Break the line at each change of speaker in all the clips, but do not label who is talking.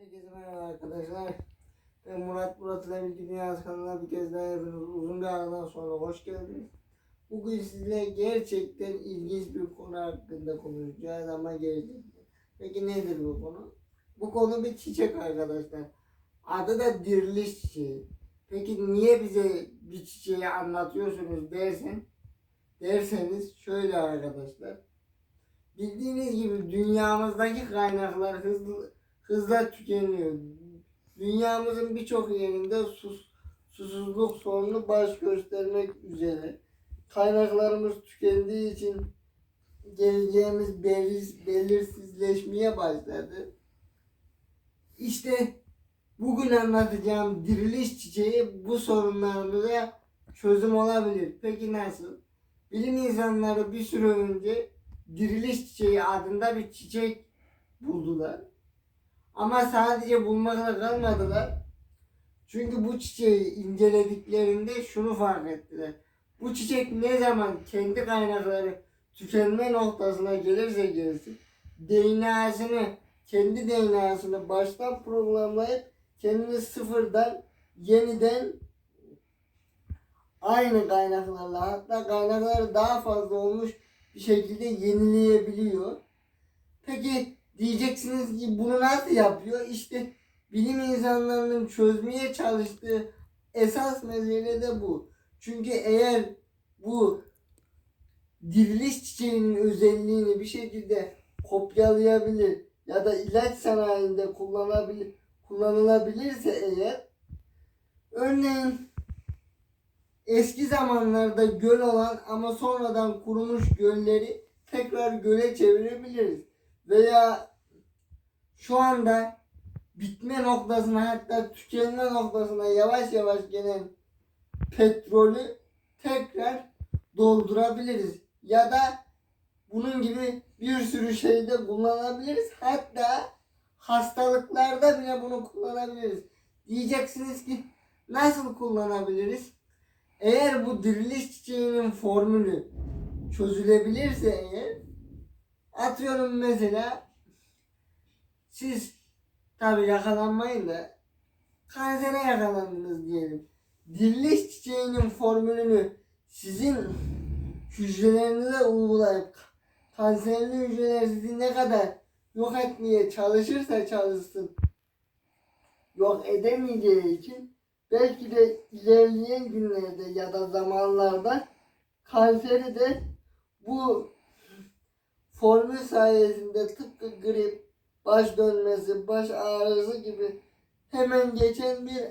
Herkese merhaba arkadaşlar. Ben Murat Murat ile Bilgi Dünyası kanalına bir kez daha hepiniz uzun bir aradan sonra hoş geldiniz. Bugün sizle gerçekten ilginç bir konu hakkında konuşacağız ama gerçekten. Peki nedir bu konu? Bu konu bir çiçek arkadaşlar. Adı da diriliş çiçeği. Peki niye bize bir çiçeği anlatıyorsunuz dersen, derseniz şöyle arkadaşlar. Bildiğiniz gibi dünyamızdaki kaynaklar hızlı hızla tükeniyor. Dünyamızın birçok yerinde sus, susuzluk sorunu baş göstermek üzere. Kaynaklarımız tükendiği için geleceğimiz belirs, belirsizleşmeye başladı. İşte bugün anlatacağım diriliş çiçeği bu sorunlarımıza çözüm olabilir. Peki nasıl? Bilim insanları bir süre önce diriliş çiçeği adında bir çiçek buldular. Ama sadece bulmakla kalmadılar. Çünkü bu çiçeği incelediklerinde şunu fark ettiler. Bu çiçek ne zaman kendi kaynakları tükenme noktasına gelirse gelsin DNA'sını kendi DNA'sını baştan programlayıp kendini sıfırdan yeniden aynı kaynaklarla hatta kaynakları daha fazla olmuş bir şekilde yenileyebiliyor. Peki diyeceksiniz ki bunu nasıl yapıyor? İşte bilim insanlarının çözmeye çalıştığı esas mesele de bu. Çünkü eğer bu diriliş çiçeğinin özelliğini bir şekilde kopyalayabilir ya da ilaç sanayinde kullanabilir kullanılabilirse eğer örneğin eski zamanlarda göl olan ama sonradan kurumuş gölleri tekrar göle çevirebiliriz. Veya şu anda bitme noktasına hatta tükenme noktasına yavaş yavaş gelen petrolü tekrar doldurabiliriz. Ya da bunun gibi bir sürü şeyde kullanabiliriz. Hatta hastalıklarda bile bunu kullanabiliriz. Diyeceksiniz ki nasıl kullanabiliriz? Eğer bu diriliş çiçeğinin formülü çözülebilirse eğer atıyorum mesela siz tabi yakalanmayın da kansere yakalandınız diyelim. Diriliş çiçeğinin formülünü sizin hücrelerinize uygulayıp kanserli hücreler sizi ne kadar yok etmeye çalışırsa çalışsın yok edemeyeceği için belki de ilerleyen günlerde ya da zamanlarda kanseri de bu formül sayesinde tıpkı grip, baş dönmesi, baş ağrısı gibi hemen geçen bir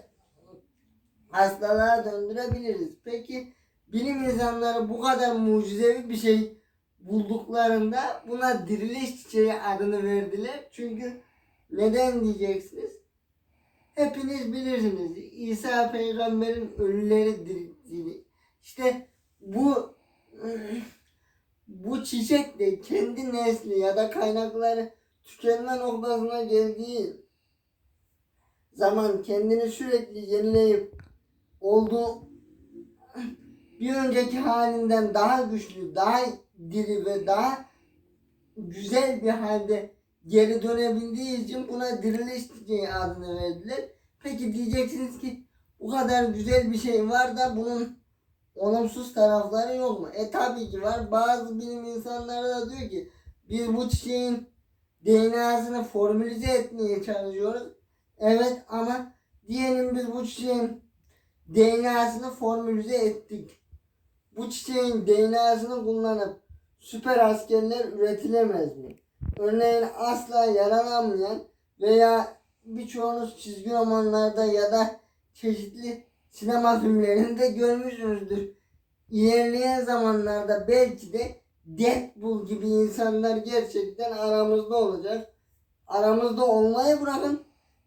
hastalığa döndürebiliriz. Peki bilim insanları bu kadar mucizevi bir şey bulduklarında buna diriliş çiçeği adını verdiler. Çünkü neden diyeceksiniz? Hepiniz bilirsiniz. İsa peygamberin ölüleri dirilttiğini. İşte bu bu çiçek de kendi nesli ya da kaynakları tükenme noktasına geldiği zaman kendini sürekli yenileyip olduğu bir önceki halinden daha güçlü, daha diri ve daha güzel bir halde geri dönebildiği için buna diriliş çiçeği adını verdiler. Peki diyeceksiniz ki bu kadar güzel bir şey var da bunun olumsuz tarafları yok mu? E tabii ki var. Bazı bilim insanları da diyor ki biz bu çiçeğin DNA'sını formülize etmeye çalışıyoruz. Evet ama diyelim biz bu çiçeğin DNA'sını formülize ettik. Bu çiçeğin DNA'sını kullanıp süper askerler üretilemez mi? Örneğin asla yaralanmayan veya birçoğunuz çizgi romanlarda ya da çeşitli sinema filmlerinde görmüşsünüzdür. İlerleyen zamanlarda belki de Deadpool gibi insanlar gerçekten aramızda olacak. Aramızda olmayı bırakın.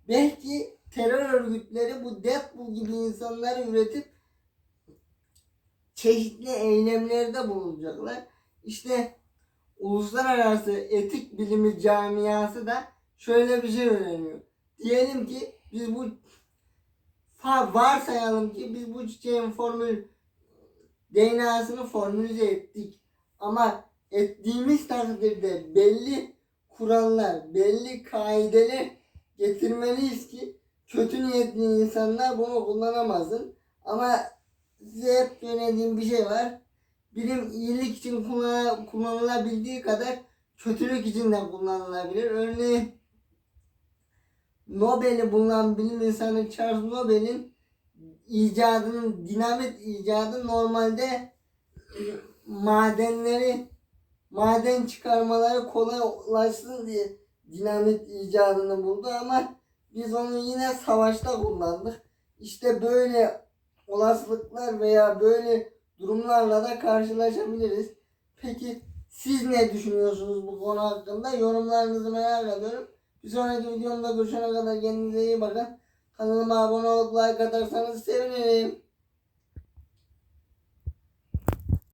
Belki terör örgütleri bu Deadpool gibi insanları üretip çeşitli eylemlerde bulunacaklar. İşte uluslararası etik bilimi camiası da şöyle bir şey öğreniyor. Diyelim ki biz bu varsayalım ki biz bu çiçeğin formül DNA'sını formülize ettik. Ama ettiğimiz takdirde belli kurallar, belli kaideler getirmeliyiz ki kötü niyetli insanlar bunu kullanamasın. Ama size hep söylediğim bir şey var. Bilim iyilik için kullan- kullanılabildiği kadar kötülük için de kullanılabilir. Örneğin Nobel'i bulunan bilim insanı Charles Nobel'in icadının dinamit icadı normalde madenleri maden çıkarmaları kolaylaşsın diye dinamit icadını buldu ama biz onu yine savaşta kullandık. İşte böyle olasılıklar veya böyle durumlarla da karşılaşabiliriz. Peki siz ne düşünüyorsunuz bu konu hakkında? Yorumlarınızı merak ediyorum. Bir sonraki videomda görüşene kadar kendinize iyi bakın. Kanalıma abone olup like atarsanız sevinirim.